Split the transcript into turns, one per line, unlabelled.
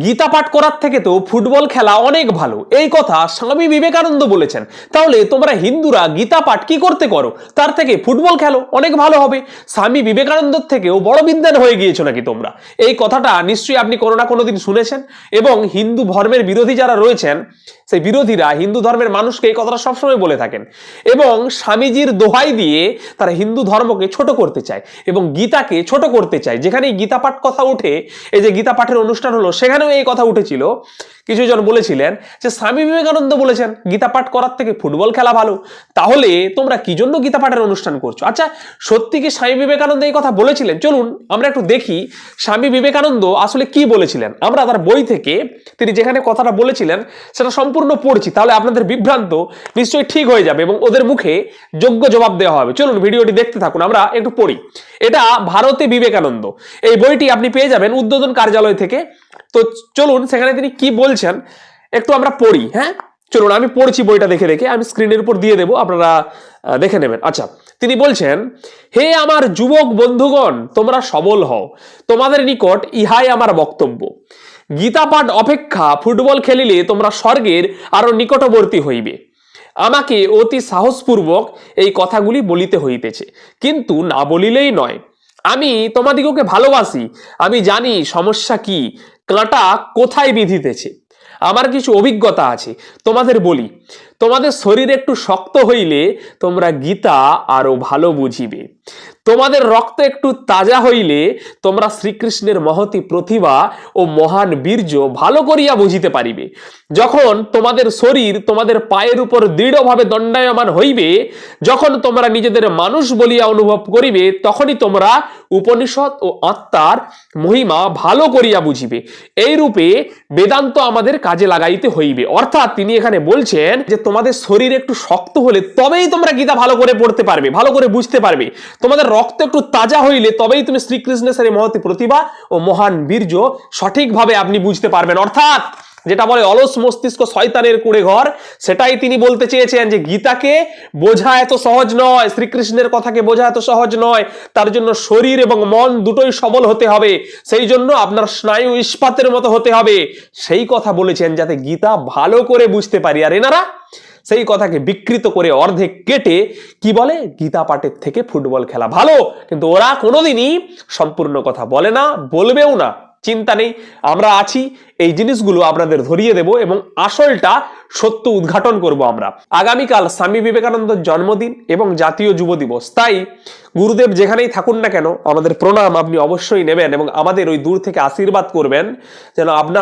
গীতা পাঠ করার থেকে তো ফুটবল খেলা অনেক ভালো। এই কথা স্বামী বিবেকানন্দ বলেছেন। তাহলে তোমরা হিন্দুরা গীতা পাঠ কি করতে করো? তার থেকে ফুটবল খেলো, অনেক ভালো হবে। স্বামী বিবেকানন্দর থেকেও বড় বিদ্যান হয়ে গিয়েছো নাকি তোমরা? এই কথাটা নিশ্চয়ই আপনি কোনো না কোনো দিন শুনেছেন। এবং হিন্দু ধর্মের বিরোধী যারা রয়েছেন, সেই বিরোধীরা হিন্দু ধর্মের মানুষকে এই কথাটা সবসময় বলে থাকেন। এবং স্বামীজির দোহাই দিয়ে তারা হিন্দু ধর্মকে ছোট করতে চায় এবং গীতাকে ছোট করতে চায়। যেখানে গীতা পাঠ কথা উঠে এই যে গীতা পাঠের অনুষ্ঠান হলো সেখানেও এই কথা উঠেছিল। কিছু জন বলেছিলেন যে, স্বামী বিবেকানন্দ বলেছেন, গীতা পাঠ করার থেকে ফুটবল খেলা ভালো। তাহলে তোমরা কি জন্য গীতা পাঠের অনুষ্ঠান করছ? আচ্ছা সত্যি কি স্বামী বিবেকানন্দ এই কথা বলেছিলেন? চলুন, আমরা একটু দেখি স্বামী বিবেকানন্দ আসলে কি বলেছিলেন। আমরা তার বই থেকে, তিনি যেখানে কথাটা বলেছিলেন, সেটা সম্পূর্ণ পড়ছি। তাহলে আপনাদের বিভ্রান্ত নিশ্চয়ই ঠিক হয়ে যাবে এবং ওদের মুখে যোগ্য জবাব দেওয়া হবে। চলুন, ভিডিওটি দেখতে থাকুন, আমরা একটু পড়ি। এটা ভারতে বিবেকানন্দ। এই বইটি আপনি পেয়ে যাবেন উদ্বোধন কার্যালয় থেকে তো চলুন সেখানে তিনি কি বলছেন, একটু আমরা পড়ি হ্যাঁ? চলুন, আমি পড়ছি বইটা দেখে দেখে, আমি স্ক্রিনের উপর দিয়ে দেবো, আপনারা দেখে নেবেন। আচ্ছা তিনি বলছেন, হে আমার যুবক বন্ধুগণ, তোমরা সবল হও। তোমাদের নিকট ইহাই আমার বক্তব্য। গীতা পাঠ অপেক্ষা ফুটবল খেলিলে তোমরা স্বর্গের আরও নিকটবর্তী হইবে। আমাকে অতি সাহসপূর্বক এই কথাগুলি বলিতে হইতেছে। কিন্তু না বলিলেই নয় আমি তোমাদিগকে ভালোবাসি, আমি জানি সমস্যা কি কাঁটা কোথায় বিধিতেছে? আমার কিছু অভিজ্ঞতা আছে, তোমাদের বলি। তোমাদের শরীর একটু শক্ত হইলে তোমরা গীতা আরও ভালো বুঝিবে। তোমাদের রক্ত একটু তাজা হইলে তোমরা শ্রীকৃষ্ণের মহতি প্রতিভা ও মহান বীর্য ভালো করিয়া বুঝিতে পারিবে। যখন তোমাদের শরীর তোমাদের পায়ের উপর দৃঢ়ভাবে দণ্ডায়মান হইবে, যখন তোমরা নিজেদের মানুষ বলিয়া অনুভব করিবে, তখনই তোমরা উপনিষদ ও আত্মার মহিমা ভালো করিয়া বুঝিবে। এই রূপে বেদান্ত আমাদের কাজে লাগাইতে হইবে। অর্থাৎ তিনি এখানে বলছেন যে তোমাদের শরীর একটু শক্ত হলে তবেই তোমরা গীতা ভালো করে পড়তে পারবে, ভালো করে বুঝতে পারবে। তোমাদের রক্ত একটু তাজা হইলে তবেই তুমি শ্রীকৃষ্ণের সেই মহতি প্রতিভা ও মহান বীর্য সঠিকভাবে আপনি বুঝতে পারবেন। অর্থাৎ যেটা বলে অলস মস্তিষ্ক শয়তানের কুড়ে ঘর, সেটাই তিনি বলতে চেয়েছেন যে গীতাকে বোঝা এত সহজ নয়, শ্রীকৃষ্ণের কথাকে বোঝা এত সহজ নয়, তার জন্য শরীর এবং মন দুটোই সবল হতে হবে, সেই জন্য আপনার স্নায়ু ইস্পাতের মতো হতে হবে। সেই কথা বলেছেন যাতে গীতা ভালো করে বুঝতে পারি। আর এনারা সেই কথাকে বিকৃত করে অর্ধেক কেটে, কি বলে? গীতা পাঠের থেকে ফুটবল খেলা। ভালো, কিন্তু ওরা কোনোদিনই সম্পূর্ণ কথা বলে না, বলবেও না। চিন্তা নেই, আমরা আছি, এই জিনিসগুলো আপনাদের ধরিয়ে দেব এবং আসলটা সত্য উদ্ঘাটন করব আমরা। আগামীকাল স্বামী বিবেকানন্দের জন্মদিন এবং জাতীয় যুব দিবস। তাই গুরুদেব যেখানেই থাকুন না কেন, আমাদের প্রণাম আপনি অবশ্যই নেবেন এবং আমাদের ওই দূর থেকে আশীর্বাদ করবেন যেন আপনার